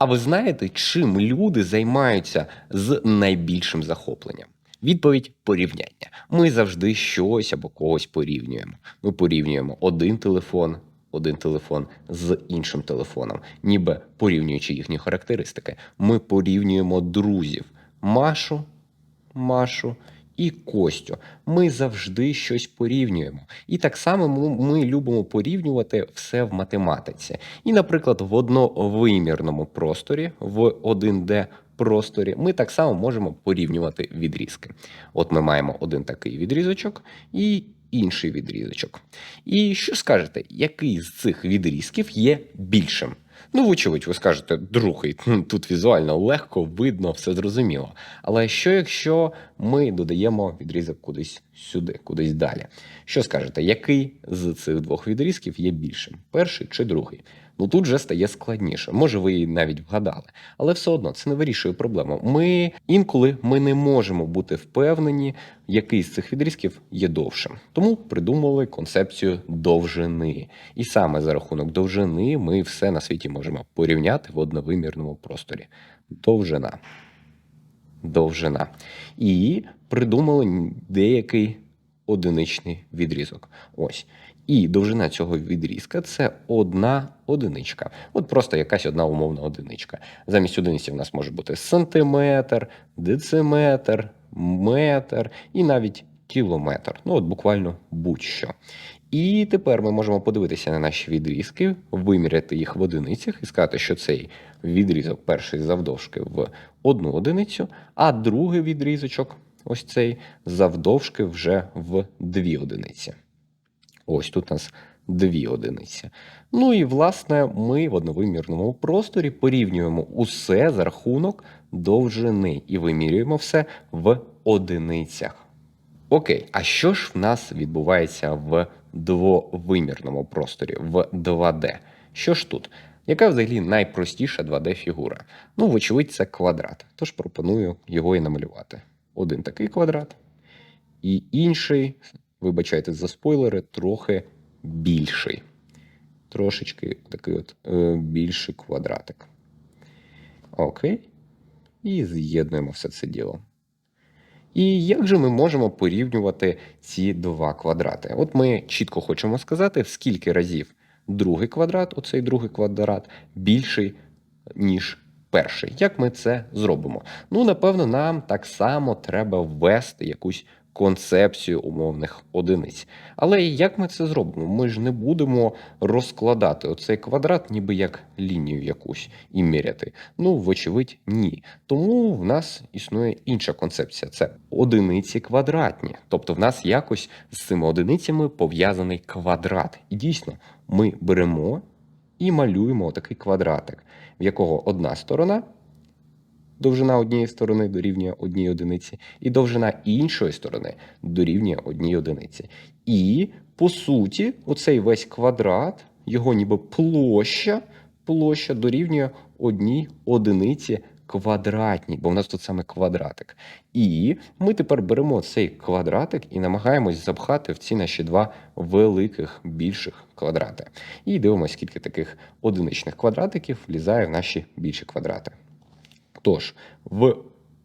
А ви знаєте, чим люди займаються з найбільшим захопленням? Відповідь порівняння. Ми завжди щось або когось порівнюємо. Ми порівнюємо один телефон, один телефон з іншим телефоном, ніби порівнюючи їхні характеристики. Ми порівнюємо друзів Машу, Машу і Костю. Ми завжди щось порівнюємо. І так само ми, любимо порівнювати все в математиці. І, наприклад, в одновимірному просторі, в 1D просторі, ми так само можемо порівнювати відрізки. От ми маємо один такий відрізочок і інший відрізочок. І що скажете, який з цих відрізків є більшим? Ну, вочевидь, ви скажете, другий, тут візуально легко, видно, все зрозуміло. Але що якщо ми додаємо відрізок кудись сюди, кудись далі? Що скажете, який з цих двох відрізків є більшим? Перший чи другий? Ну тут вже стає складніше. Може, ви її навіть вгадали, але все одно це не вирішує проблему. Ми інколи ми не можемо бути впевнені, який з цих відрізків є довшим. Тому придумали концепцію довжини. І саме за рахунок довжини ми все на світі можемо порівняти в одновимірному просторі. Довжина. Довжина. І придумали деякий одиничний відрізок. Ось. І довжина цього відрізка це одна одиничка. От просто якась одна умовна одиничка. Замість одиниці в нас може бути сантиметр, дециметр, метр і навіть кілометр. Ну, от буквально будь-що. І тепер ми можемо подивитися на наші відрізки, виміряти їх в одиницях і сказати, що цей відрізок перший завдовжки в одну одиницю, а другий відрізочок, ось цей, завдовжки вже в дві одиниці. Ось тут у нас дві одиниці. Ну і власне ми в одновимірному просторі порівнюємо усе за рахунок довжини і вимірюємо все в одиницях. Окей, а що ж в нас відбувається в двовимірному просторі, в 2D? Що ж тут? Яка взагалі найпростіша 2D-фігура? Ну, вочевидь, це квадрат. Тож пропоную його і намалювати. Один такий квадрат, і інший, вибачайте за спойлери, трохи більший. Трошечки такий от е, більший квадратик. Окей. І з'єднуємо все це діло. І як же ми можемо порівнювати ці два квадрати? От ми чітко хочемо сказати, в скільки разів другий квадрат, оцей другий квадрат, більший, ніж перший. Як ми це зробимо? Ну, напевно, нам так само треба ввести якусь концепцію умовних одиниць. Але як ми це зробимо? Ми ж не будемо розкладати оцей квадрат, ніби як лінію якусь і міряти. Ну, вочевидь, ні. Тому в нас існує інша концепція: це одиниці квадратні. Тобто, в нас якось з цими одиницями пов'язаний квадрат. І дійсно, ми беремо і малюємо такий квадратик, в якого одна сторона. Довжина однієї сторони дорівнює одній одиниці, і довжина іншої сторони дорівнює одній одиниці. І, по суті, оцей весь квадрат, його ніби площа, площа дорівнює одній одиниці квадратній, бо в нас тут саме квадратик. І ми тепер беремо цей квадратик і намагаємось запхати в ці наші два великих більших квадрати. І дивимося, скільки таких одиничних квадратиків влізає в наші більші квадрати. Тож, в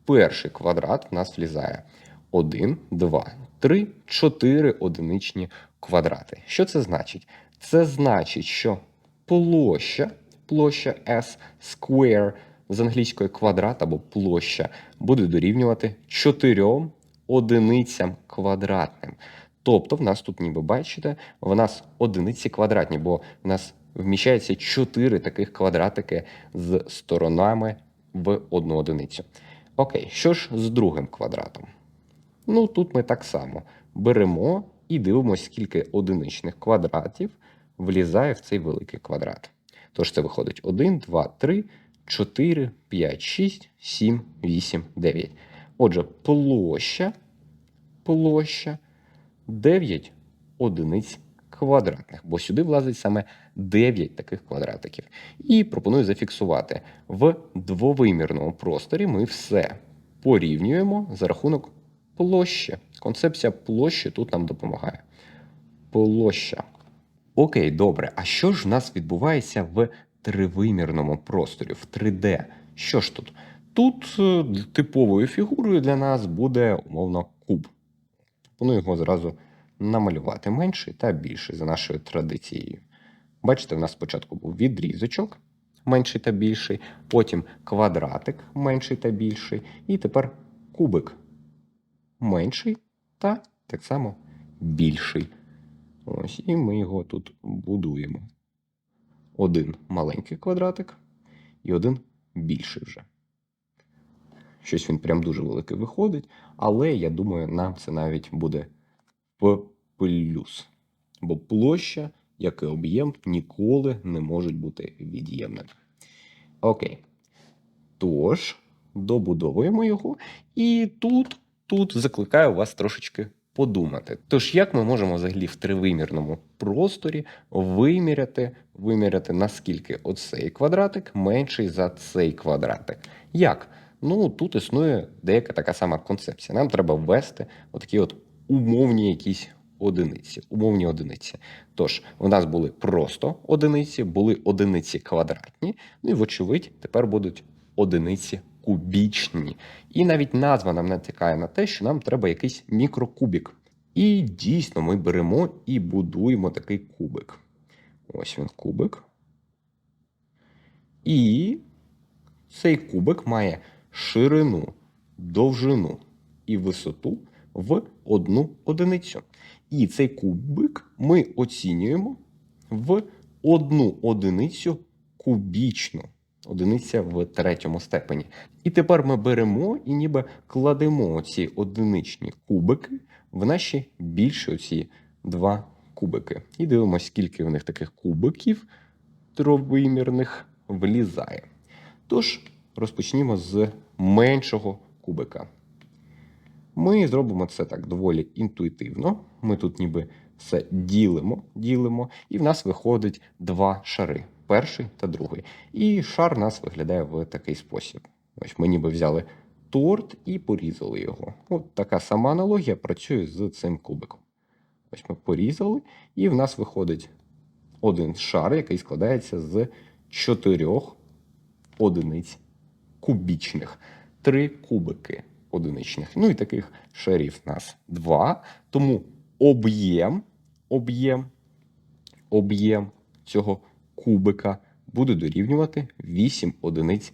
перший квадрат в нас влізає 1, 2, 3, 4 одиничні квадрати. Що це значить? Це значить, що площа, площа S square з англійської квадрат або площа буде дорівнювати 4 одиницям квадратним. Тобто, в нас тут, ніби бачите, в нас одиниці квадратні, бо в нас вміщається 4 таких квадратики з сторонами в одну одиницю. Окей, що ж з другим квадратом? Ну, тут ми так само беремо і дивимося, скільки одиничних квадратів влізає в цей великий квадрат. Тож це виходить 1, 2, 3, 4, 5, 6, 7, 8, 9. Отже, площа, площа 9 одиниць квадратних, бо сюди влазить саме 9 таких квадратиків. І пропоную зафіксувати. В двовимірному просторі ми все порівнюємо за рахунок площі. Концепція площі тут нам допомагає. Площа. Окей, добре. А що ж в нас відбувається в тривимірному просторі, в 3D. Що ж тут? Тут е, типовою фігурою для нас буде умовно куб. Пропоную його зразу намалювати менший та більший за нашою традицією. Бачите, в нас спочатку був відрізочок менший та більший, потім квадратик менший та більший, і тепер кубик менший та так само більший. Ось, і ми його тут будуємо. Один маленький квадратик і один більший вже. Щось він прям дуже великий виходить, але я думаю, нам це навіть буде в плюс. Бо площа, як і об'єм, ніколи не можуть бути від'ємними. Окей. Тож, добудовуємо його. І тут, тут закликаю вас трошечки подумати. Тож, як ми можемо взагалі в тривимірному просторі виміряти, виміряти, наскільки оцей квадратик менший за цей квадратик? Як? Ну, тут існує деяка така сама концепція. Нам треба ввести отакі от умовні якісь одиниці. Умовні одиниці. Тож, у нас були просто одиниці, були одиниці квадратні, ну і, вочевидь, тепер будуть одиниці кубічні. І навіть назва нам натякає на те, що нам треба якийсь мікрокубік. І дійсно ми беремо і будуємо такий кубик. Ось він кубик. І цей кубик має ширину, довжину і висоту в одну одиницю. І цей кубик ми оцінюємо в одну одиницю кубічну. Одиниця в третьому степені. І тепер ми беремо і ніби кладемо ці одиничні кубики в наші більші оці два кубики. І дивимося, скільки в них таких кубиків тровимірних влізає. Тож розпочнімо з меншого кубика. Ми зробимо це так доволі інтуїтивно. Ми тут ніби все ділимо, ділимо, і в нас виходить два шари: перший та другий. І шар у нас виглядає в такий спосіб. Ось ми ніби взяли торт і порізали його. От така сама аналогія працює з цим кубиком. Ось ми порізали, і в нас виходить один шар, який складається з чотирьох одиниць кубічних, три кубики одиничних. Ну і таких шарів у нас два. Тому об'єм, об'єм, об'єм цього кубика буде дорівнювати 8 одиниць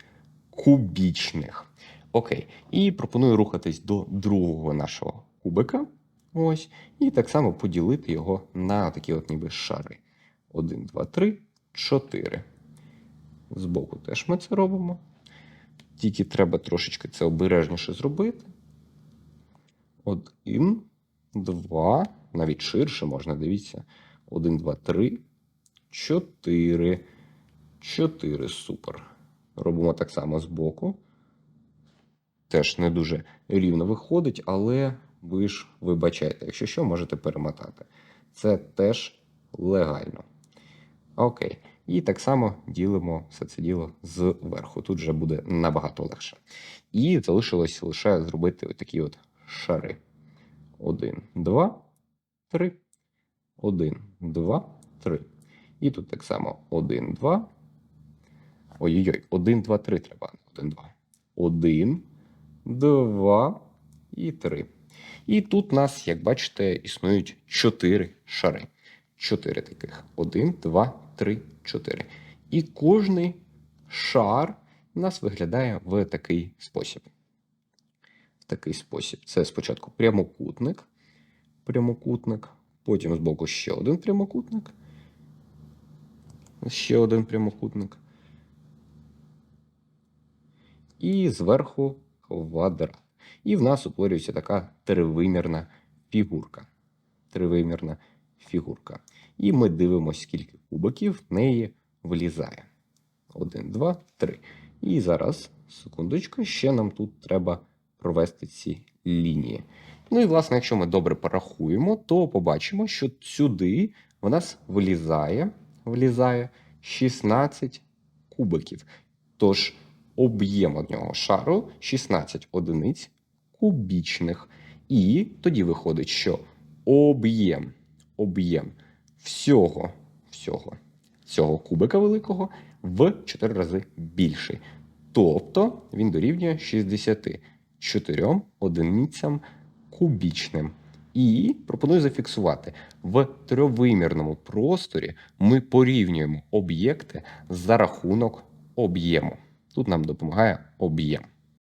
кубічних. Окей. І пропоную рухатись до другого нашого кубика. Ось. І так само поділити його на такі от ніби шари. 1, 2, 3, 4. Збоку теж ми це робимо. Тільки треба трошечки це обережніше зробити. Один, два, навіть ширше можна, дивіться. Один, два, три, чотири. Чотири. Супер. Робимо так само збоку. Теж не дуже рівно виходить, але ви ж вибачаєте, якщо що, можете перемотати. Це теж легально. Окей. І так само ділимо все це діло зверху. Тут вже буде набагато легше. І залишилось лише зробити такі от шари. Один, два, три. Один, два, три. І тут так само один, два. Ой-ой-ой, один, два, три треба. Один, два. Один, два і три. І тут у нас, як бачите, існують чотири шари. Чотири таких. Один, два, три, чотири. І кожний шар у нас виглядає в такий спосіб. В такий спосіб. Це спочатку прямокутник. Прямокутник. Потім збоку ще один прямокутник. Ще один прямокутник. І зверху квадрат. І в нас утворюється така тривимірна фігурка. Тривимірна фігурка. І ми дивимося, скільки кубиків в неї влізає. Один, два, три. І зараз, секундочку, ще нам тут треба провести ці лінії. Ну і, власне, якщо ми добре порахуємо, то побачимо, що сюди в нас влізає, влізає 16 кубиків. Тож об'єм одного шару 16 одиниць кубічних. І тоді виходить, що об'єм об'єм всього, всього цього кубика великого в 4 рази більший. Тобто він дорівнює 64 одиницям кубічним. І пропоную зафіксувати в тривимірному просторі ми порівнюємо об'єкти за рахунок об'єму. Тут нам допомагає об'єм.